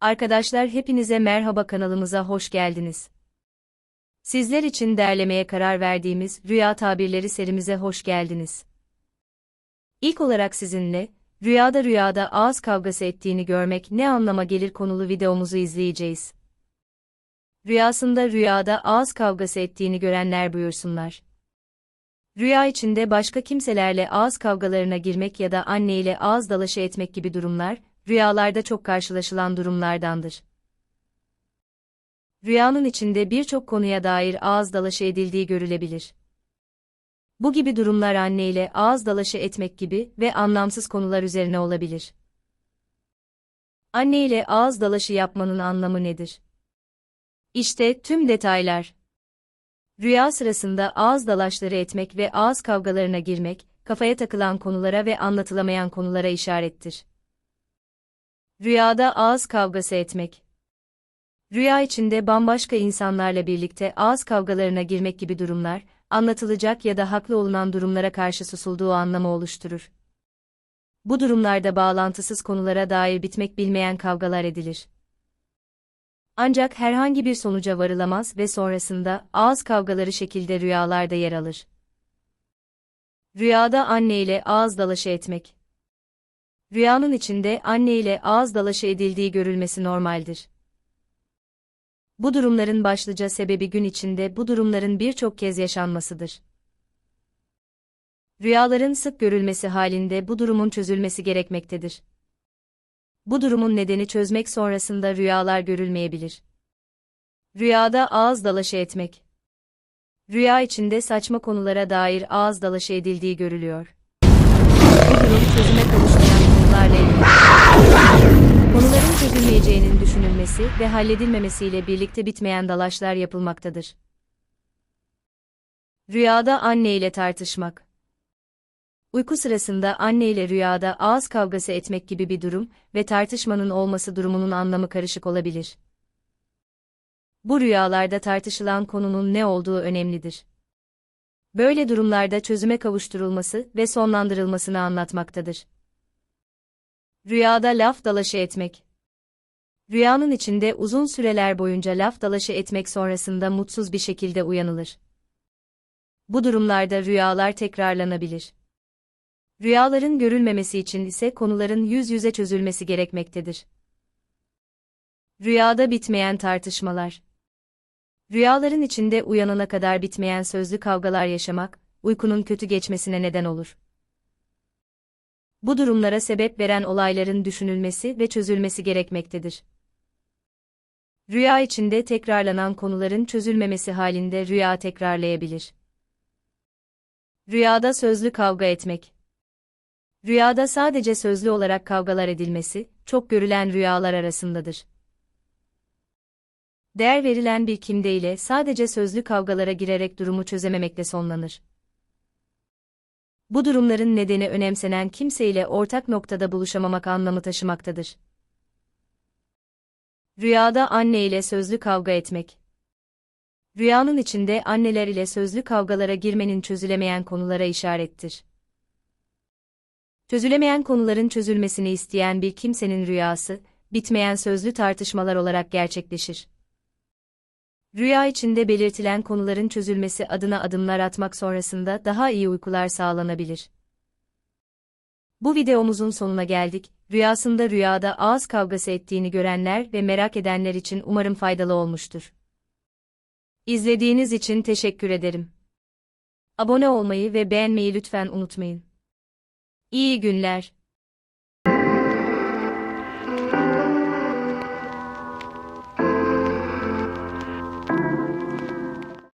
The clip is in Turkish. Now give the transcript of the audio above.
Arkadaşlar hepinize merhaba kanalımıza hoş geldiniz. Sizler için derlemeye karar verdiğimiz Rüya Tabirleri serimize hoş geldiniz. İlk olarak sizinle, rüyada rüyada ağız kavgası ettiğini görmek ne anlama gelir konulu videomuzu izleyeceğiz. Rüyasında rüyada ağız kavgası ettiğini görenler buyursunlar. Rüya içinde başka kimselerle ağız kavgalarına girmek ya da anne ile ağız dalaşı etmek gibi durumlar, rüyalarda çok karşılaşılan durumlardandır. Rüyanın içinde birçok konuya dair ağız dalaşı edildiği görülebilir. Bu gibi durumlar anne ile ağız dalaşı etmek gibi ve anlamsız konular üzerine olabilir. Anne ile ağız dalaşı yapmanın anlamı nedir? İşte tüm detaylar. Rüya sırasında ağız dalaşları etmek ve ağız kavgalarına girmek, kafaya takılan konulara ve anlatılamayan konulara işarettir. Rüyada ağız kavgası etmek. Rüya içinde bambaşka insanlarla birlikte ağız kavgalarına girmek gibi durumlar, anlatılacak ya da haklı olunan durumlara karşı susulduğu anlamı oluşturur. Bu durumlarda bağlantısız konulara dair bitmek bilmeyen kavgalar edilir. Ancak herhangi bir sonuca varılamaz ve sonrasında ağız kavgaları şekilde rüyalarda yer alır. Rüyada anne ile ağız dalaşı etmek. Rüyanın içinde anne ile ağız dalaşı edildiği görülmesi normaldir. Bu durumların başlıca sebebi gün içinde bu durumların birçok kez yaşanmasıdır. Rüyaların sık görülmesi halinde bu durumun çözülmesi gerekmektedir. Bu durumun nedeni çözmek sonrasında rüyalar görülmeyebilir. Rüyada ağız dalaşı etmek. Rüya içinde saçma konulara dair ağız dalaşı edildiği görülüyor. Bu durum çözüme kavuşmayan ilgili. Konuların çözülmeyeceğinin düşünülmesi ve halledilmemesiyle birlikte bitmeyen dalaşlar yapılmaktadır. Rüyada anne ile tartışmak. Uyku sırasında anne ile rüyada ağız kavgası etmek gibi bir durum ve tartışmanın olması durumunun anlamı karışık olabilir. Bu rüyalarda tartışılan konunun ne olduğu önemlidir. Böyle durumlarda çözüme kavuşturulması ve sonlandırılmasını anlatmaktadır. Rüyada laf dalaşı etmek. Rüyanın içinde uzun süreler boyunca laf dalaşı etmek sonrasında mutsuz bir şekilde uyanılır. Bu durumlarda rüyalar tekrarlanabilir. Rüyaların görülmemesi için ise konuların yüz yüze çözülmesi gerekmektedir. Rüyada bitmeyen tartışmalar. Rüyaların içinde uyanana kadar bitmeyen sözlü kavgalar yaşamak, uykunun kötü geçmesine neden olur. Bu durumlara sebep veren olayların düşünülmesi ve çözülmesi gerekmektedir. Rüya içinde tekrarlanan konuların çözülmemesi halinde rüya tekrarlayabilir. Rüyada sözlü kavga etmek. Rüyada sadece sözlü olarak kavgalar edilmesi, çok görülen rüyalar arasındadır. Değer verilen bir kimde ile sadece sözlü kavgalara girerek durumu çözememekle sonlanır. Bu durumların nedeni önemsenen kimseyle ortak noktada buluşamamak anlamı taşımaktadır. Rüyada anne ile sözlü kavga etmek. Rüyanın içinde anneler ile sözlü kavgalara girmenin çözülemeyen konulara işarettir. Çözülemeyen konuların çözülmesini isteyen bir kimsenin rüyası, bitmeyen sözlü tartışmalar olarak gerçekleşir. Rüya içinde belirtilen konuların çözülmesi adına adımlar atmak sonrasında daha iyi uykular sağlanabilir. Bu videomuzun sonuna geldik. Rüyasında rüyada ağız kavgası ettiğini görenler ve merak edenler için umarım faydalı olmuştur. İzlediğiniz için teşekkür ederim. Abone olmayı ve beğenmeyi lütfen unutmayın. İyi günler.